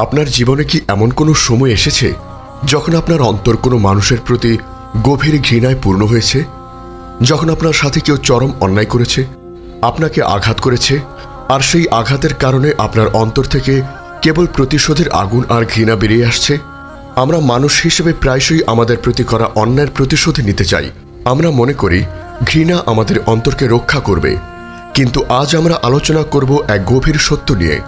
আপনার জীবনে কি এমন কোনো সময় এসেছে যখন আপনার অন্তর কোনো মানুষের প্রতি গভীর ঘৃণায় পূর্ণ হয়েছে? যখন আপনার সাথে কেউ চরম অন্যায় করেছে, আপনাকে আঘাত করেছে, আর সেই আঘাতের কারণে আপনার অন্তর থেকে কেবল প্রতিশোধের আগুন আর ঘৃণা বেরিয়ে আসছে? আমরা মানুষ হিসেবে প্রায়শই আমাদের প্রতি করা অন্যায়ের প্রতিশোধ নিতে চাই। আমরা মনে করি, ঘৃণা আমাদের অন্তরকে রক্ষা করবে। কিন্তু আজ আমরা আলোচনা করব এক গভীর সত্য নিয়ে।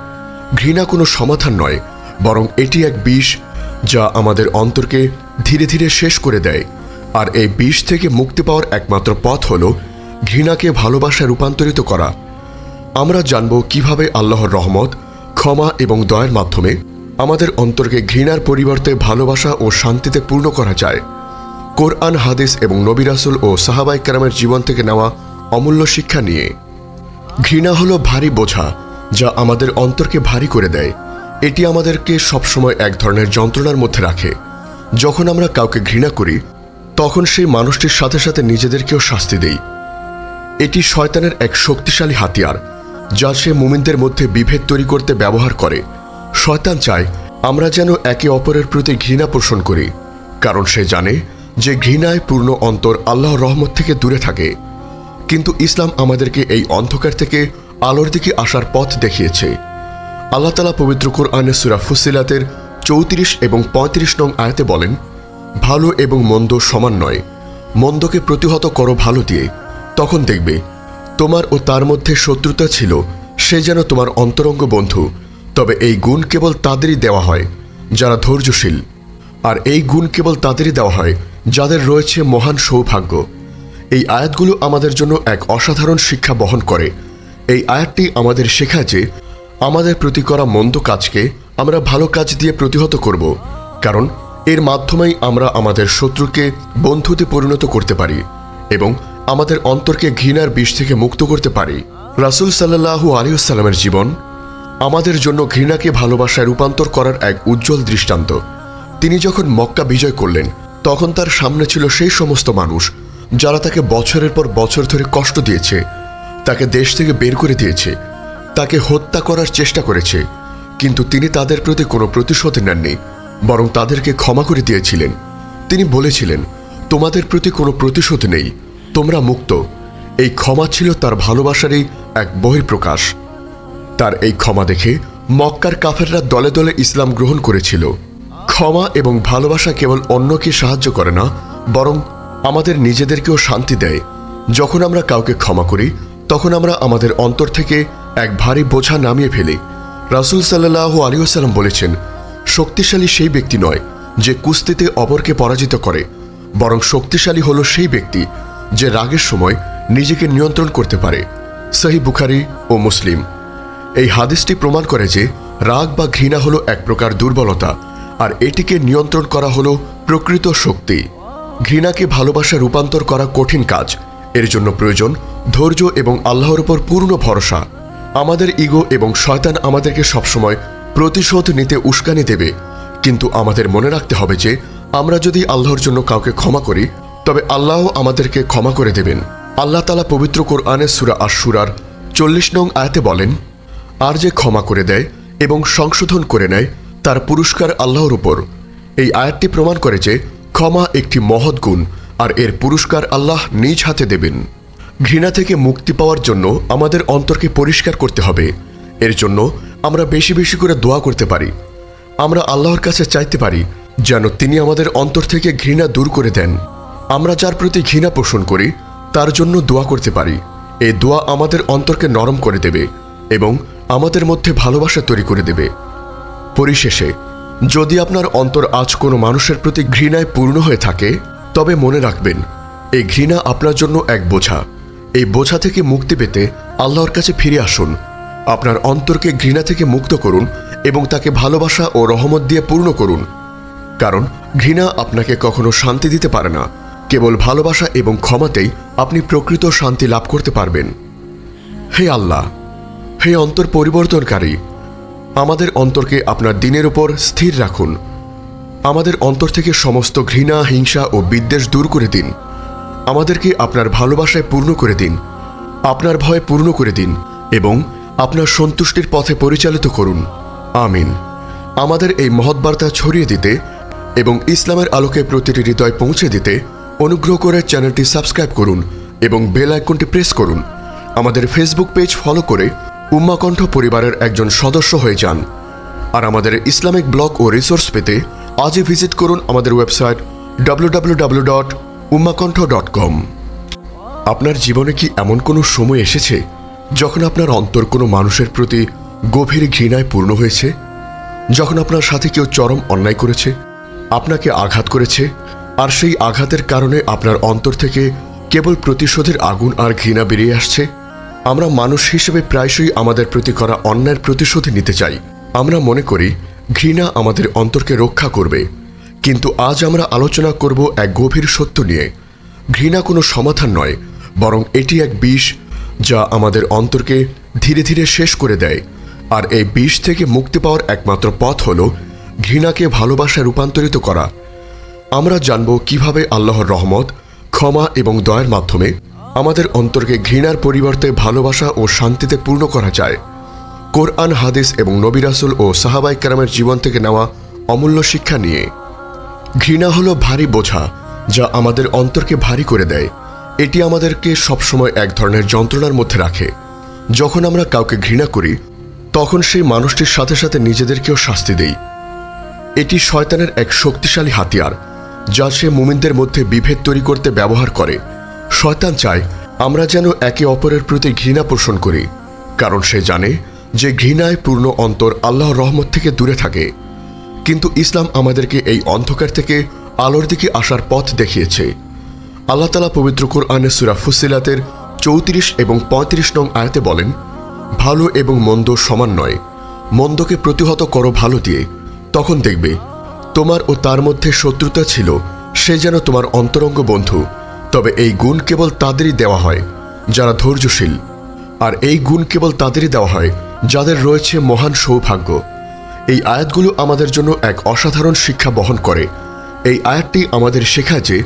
ঘৃণা কোনো সমাধান নয় বরং এটি এক বিষ যা আমাদের অন্তরকে ধীরে ধীরে শেষ করে দেয়। আর এই বিষ থেকে মুক্তি পাওয়ার একমাত্র পথ হল ঘৃণাকে ভালোবাসায় রূপান্তরিত করা। আমরা জানব কীভাবে আল্লাহর রহমত, ক্ষমা এবং দয়ের মাধ্যমে আমাদের অন্তরকে ঘৃণার পরিবর্তে ভালোবাসা ও শান্তিতে পূর্ণ করা যায়। কোরআন, হাদিস এবং নবী রাসুল ও সাহাবাই কারামের জীবন থেকে নেওয়া অমূল্য শিক্ষা নিয়ে। ঘৃণা হলো ভারী বোঝা যা আমাদের অন্তরকে ভারী করে দেয়। এটি আমাদেরকে সবসময় এক ধরনের যন্ত্রণার মধ্যে রাখে। যখন আমরা কাউকে ঘৃণা করি, তখন সেই মানুষটির সাথে সাথে নিজেদেরকেও শাস্তি দেই। এটি শয়তানের এক শক্তিশালী হাতিয়ার, যা সে মুমিনদের মধ্যে বিভেদ তৈরি করতে ব্যবহার করে। শয়তান চায় আমরা যেন একে অপরের প্রতি ঘৃণা পোষণ করি, কারণ সে জানে যে ঘৃণায় পূর্ণ অন্তর আল্লাহর রহমত থেকে দূরে থাকে। কিন্তু ইসলাম আমাদেরকে এই অন্ধকার থেকে আলোর দিকে আসার পথ দেখিয়েছে। আল্লাহ তালা পবিত্র কোরআনে সুরা ফুসিলাতের চৌত্রিশ এবং পঁয়ত্রিশ নং আয়াতে বলেন, ভালো এবং মন্দ সমান নয়। মন্দকে প্রতিহত করো ভালো দিয়ে। তখন দেখবে, তোমার ও তার মধ্যে শত্রুতা ছিল, সে যেন তোমার অন্তরঙ্গ বন্ধু। তবে এই গুণ কেবল তাদেরই দেওয়া হয়, যারা ধৈর্যশীল। আর এই গুণ কেবল তাদেরই দেওয়া হয়, যাদের রয়েছে মহান সৌভাগ্য। এই আয়াতগুলো আমাদের জন্য এক অসাধারণ শিক্ষা বহন করে। এই আয়াতটি আমাদের শেখায় যে আমাদের প্রতি করা মন্দ কাজকে আমরা ভালো কাজ দিয়ে প্রতিহত করব, কারণ এর মাধ্যমেই আমরা আমাদের শত্রুকে বন্ধুতে পরিণত করতে পারি এবং আমাদের অন্তরকে ঘৃণার বিষ থেকে মুক্ত করতে পারি। রাসুল সাল্লাহু আলিউসাল্লামের জীবন আমাদের জন্য ঘৃণাকে ভালোবাসায় রূপান্তর করার এক উজ্জ্বল দৃষ্টান্ত। তিনি যখন মক্কা বিজয় করলেন, তখন তার সামনে ছিল সেই সমস্ত মানুষ যারা তাকে বছরের পর বছর ধরে কষ্ট দিয়েছে, তাকে দেশ থেকে বের করে দিয়েছে তাকে হত্যা করার চেষ্টা করেছে, কিন্তু তিনি তাদের প্রতি কোনো প্রতিশোধ নেননি, বরং তাদেরকে ক্ষমা করে দিয়েছিলেন। তিনি বলেছিলেন, তোমাদের প্রতি কোনো প্রতিশোধ নেই, তোমরা মুক্ত। এই ক্ষমা ছিল তার ভালোবাসারই এক বহির্প্রকাশ তার এই ক্ষমা দেখে মক্কার কাফেররা দলে দলে ইসলাম গ্রহণ করেছিল। ক্ষমা এবং ভালোবাসা কেবল অন্যকে সাহায্য করে না, বরং আমাদের নিজেদেরকেও শান্তি দেয়। যখন আমরা কাউকে ক্ষমা করি, তখন আমরা আমাদের অন্তর থেকে এক ভারী বোঝা নামিয়ে ফেলি। রাসুল সাল্লাহ আলিউসাল্লাম বলেছেন, শক্তিশালী সেই ব্যক্তি নয় যে কুস্তিতে অপরকে পরাজিত করে, বরং শক্তিশালী হলো সেই ব্যক্তি যে রাগের সময় নিজেকে নিয়ন্ত্রণ করতে পারে। সহি বুখারি ও মুসলিম। এই হাদিসটি প্রমাণ করে যে রাগ বা ঘৃণা হলো এক প্রকার দুর্বলতা, আর এটিকে নিয়ন্ত্রণ করা হলো প্রকৃত শক্তি। ঘৃণাকে ভালোবাসা রূপান্তর করা কঠিন কাজ, এর জন্য প্রয়োজন ধৈর্য এবং আল্লাহর উপর পূর্ণ ভরসা। আমাদের ইগো এবং শয়তান আমাদেরকে সবসময় প্রতিশোধ নিতে উস্কানি দেবে। কিন্তু আমাদের মনে রাখতে হবে যে, আমরা যদি আল্লাহর জন্য কাউকে ক্ষমা করি, তবে আল্লাহ আমাদেরকে ক্ষমা করে দেবেন। আল্লাহ তালা পবিত্র কোরআনে সুরা আশুরার চল্লিশ নং আয়াতে বলেন, আর যে ক্ষমা করে দেয় এবং সংশোধন করে নেয়, তার পুরস্কার আল্লাহর উপর। এই আয়াতটি প্রমাণ করে যে, ক্ষমা একটি মহৎ গুণ, আর এর পুরস্কার আল্লাহ নিজ হাতে দেবেন। ঘৃণা থেকে মুক্তি পাওয়ার জন্য আমাদের অন্তরকে পরিষ্কার করতে হবে। এর জন্য আমরা বেশি বেশি করে দোয়া করতে পারি। আমরা আল্লাহর কাছে চাইতে পারি, যেন তিনি আমাদের অন্তর থেকে ঘৃণা দূর করে দেন। আমরা যার প্রতি ঘৃণা পোষণ করি, তার জন্য দোয়া করতে পারি। এই দোয়া আমাদের অন্তরকে নরম করে দেবে এবং আমাদের মধ্যে ভালোবাসা তৈরি করে দেবে। পরিশেষে, যদি আপনার অন্তর আজ কোনো মানুষের প্রতি ঘৃণায় পূর্ণ হয়ে থাকে, তবে মনে রাখবেন, এই ঘৃণা আপনার জন্য এক বোঝা। এই বোঝা থেকে মুক্তি পেতে আল্লাহর কাছে ফিরে আসুন। আপনার অন্তরকে ঘৃণা থেকে মুক্ত করুন এবং তাকে ভালোবাসা ও রহমত দিয়ে পূর্ণ করুন। কারণ ঘৃণা আপনাকে কখনো শান্তি দিতে পারে না। কেবল ভালোবাসা এবং ক্ষমাতেই আপনি প্রকৃত শান্তি লাভ করতে পারবেন। হে আল্লাহ, হে অন্তর পরিবর্তনকারী, আমাদের অন্তরকে আপনার দিনের উপর স্থির রাখুন। আমাদের অন্তর থেকে সমস্ত ঘৃণা, হিংসা ও বিদ্বেষ দূর করে দিন। আমাদেরকে আপনার ভালোবাসায় পূর্ণ করে দিন, আপনার ভয় পূর্ণ করে দিন এবং আপনার সন্তুষ্টির পথে পরিচালিত করুন। আমিন। আমাদের এই মহৎ বার্তা ছড়িয়ে দিতে এবং ইসলামের আলোকে প্রতিটি হৃদয় পৌঁছে দিতে অনুগ্রহ করে চ্যানেলটি সাবস্ক্রাইব করুন এবং বেল আইকনটি প্রেস করুন। আমাদের ফেসবুক পেজ ফলো করে উম্মাকণ্ঠ পরিবারের একজন সদস্য হয়ে যান। আর আমাদের ইসলামিক ব্লগ ও রিসোর্স পেতে আজই ভিজিট করুন আমাদের website W dot Ummakantha dot com. আপনার জীবনে কি এমন কোনো সময় এসেছে যখন আপনার অন্তর কোনো মানুষের প্রতি গভীর ঘৃণায় পূর্ণ হয়েছে? যখন আপনার সাথে কেউ চরম অন্যায় করেছে, আপনাকে আঘাত করেছে, আর সেই আঘাতের কারণে আপনার অন্তর থেকে কেবল প্রতিশোধের আগুন আর ঘৃণা বেরিয়ে আসছে? আমরা মানুষ হিসেবে প্রায়শই আমাদের প্রতি করা অন্যায়ের প্রতিশোধ নিতে চাই। আমরা মনে করি, ঘৃণা আমাদের অন্তরকে রক্ষা করবে। কিন্তু আজ আমরা আলোচনা করব এক গভীর সত্য নিয়ে। ঘৃণা কোনো সমাধান নয়, বরং এটি এক বিষ যা আমাদের অন্তরকে ধীরে ধীরে শেষ করে দেয়। আর এই বিষ থেকে মুক্তি পাওয়ার একমাত্র পথ হল ঘৃণাকে ভালোবাসায় রূপান্তরিত করা। আমরা জানব কীভাবে আল্লাহর রহমত, ক্ষমা এবং দয়ার মাধ্যমে আমাদের অন্তরকে ঘৃণার পরিবর্তে ভালোবাসা ও শান্তিতে পূর্ণ করা যায়। কোরআন, হাদিস এবং নবিরাসুল ও সাহাবাই কেরামের জীবন থেকে নেওয়া অমূল্য শিক্ষা নিয়ে। ঘৃণা হলো ভারী বোঝা, যা আমাদের অন্তরকে ভারী করে দেয়। এটি আমাদেরকে সবসময় এক ধরনের যন্ত্রণার মধ্যে রাখে। যখন আমরা কাউকে ঘৃণা করি, তখন সেই মানুষটির সাথে সাথে নিজেদেরকেও শাস্তি দেই। এটি শয়তানের এক শক্তিশালী হাতিয়ার, যা সে মুমিনদের মধ্যে বিভেদ তৈরি করতে ব্যবহার করে। শয়তান চায় আমরা যেন একে অপরের প্রতি ঘৃণা পোষণ করি, কারণ সে জানে যে ঘৃণায় পূর্ণ অন্তর আল্লাহর রহমত থেকে দূরে থাকে। কিন্তু ইসলাম আমাদেরকে এই অন্ধকার থেকে আলোর দিকে আসার পথ দেখিয়েছে। আল্লাহ তালা পবিত্র কোরআনে সুরা ফুসিলাতের চৌত্রিশ এবং পঁয়ত্রিশ নং আয়াতে বলেন, ভালো এবং মন্দ সমান নয়। মন্দকে প্রতিহত করো ভালো দিয়ে। তখন দেখবে, তোমার ও তার মধ্যে শত্রুতা ছিল, সে যেন তোমার অন্তরঙ্গ বন্ধু। তবে এই গুণ কেবল তাদেরই দেওয়া হয়, যারা ধৈর্যশীল। আর এই গুণ কেবল তাদেরই দেওয়া হয়, যাদের রয়েছে মহান সৌভাগ্য। এই আয়াতগুলো আমাদের জন্য এক অসাধারণ শিক্ষা বহন করে। এই আয়াতটি আমাদের শেখায় যে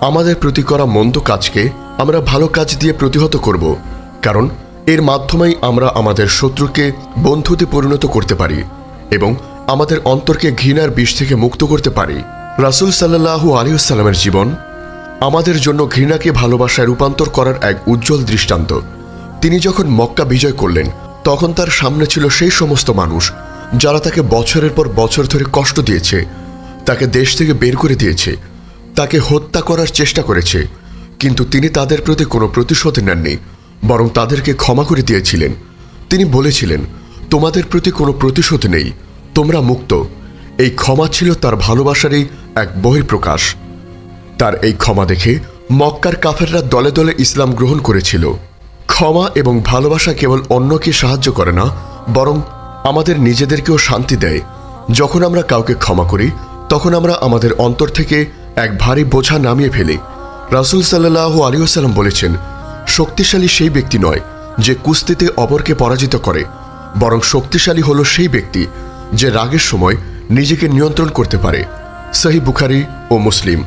আমাদের প্রতি করা মন্দ কাজকে আমরা ভালো কাজ দিয়ে প্রতিহত করব, কারণ এর মাধ্যমেই আমরা আমাদের শত্রুকে বন্ধুতে পরিণত করতে পারি এবং আমাদের অন্তরকে ঘৃণার বিষ থেকে মুক্ত করতে পারি। রাসুল সাল্লাহু আলিউসাল্লামের জীবন আমাদের জন্য ঘৃণাকে ভালোবাসায় রূপান্তর করার এক উজ্জ্বল দৃষ্টান্ত। তিনি যখন মক্কা বিজয় করলেন, তখন তার সামনে ছিল সেই সমস্ত মানুষ যারা তাকে বছরের পর বছর ধরে কষ্ট দিয়েছে, তাকে দেশ থেকে বের করে দিয়েছে, তাকে হত্যা করার চেষ্টা করেছে, কিন্তু তিনি তাদের প্রতি কোনো প্রতিশোধ নেননি, বরং তাদেরকে ক্ষমা করে দিয়েছিলেন। তিনি বলেছিলেন, তোমাদের প্রতি কোনো প্রতিশোধ নেই, তোমরা মুক্ত। এই ক্ষমা ছিল তার ভালোবাসারই এক বহির্প্রকাশ তার এই ক্ষমা দেখে মক্কার কাফেররা দলে দলে ইসলাম গ্রহণ করেছিল। ক্ষমা এবং ভালোবাসা কেবল অন্যকে সাহায্য করে না, বরং আমাদের নিজেদেরকেও শান্তি দেয়। যখন আমরা কাউকে ক্ষমা করি, তখন আমরা আমাদের অন্তর থেকে এক ভারী বোঝা নামিয়ে ফেলি। রাসুল সাল্লাহ আলিউসাল্লাম বলেছেন, শক্তিশালী সেই ব্যক্তি নয় যে কুস্তিতে অপরকে পরাজিত করে, বরং শক্তিশালী হলো সেই ব্যক্তি যে রাগের সময় নিজেকে নিয়ন্ত্রণ করতে পারে। সহি বুখারি ও মুসলিম।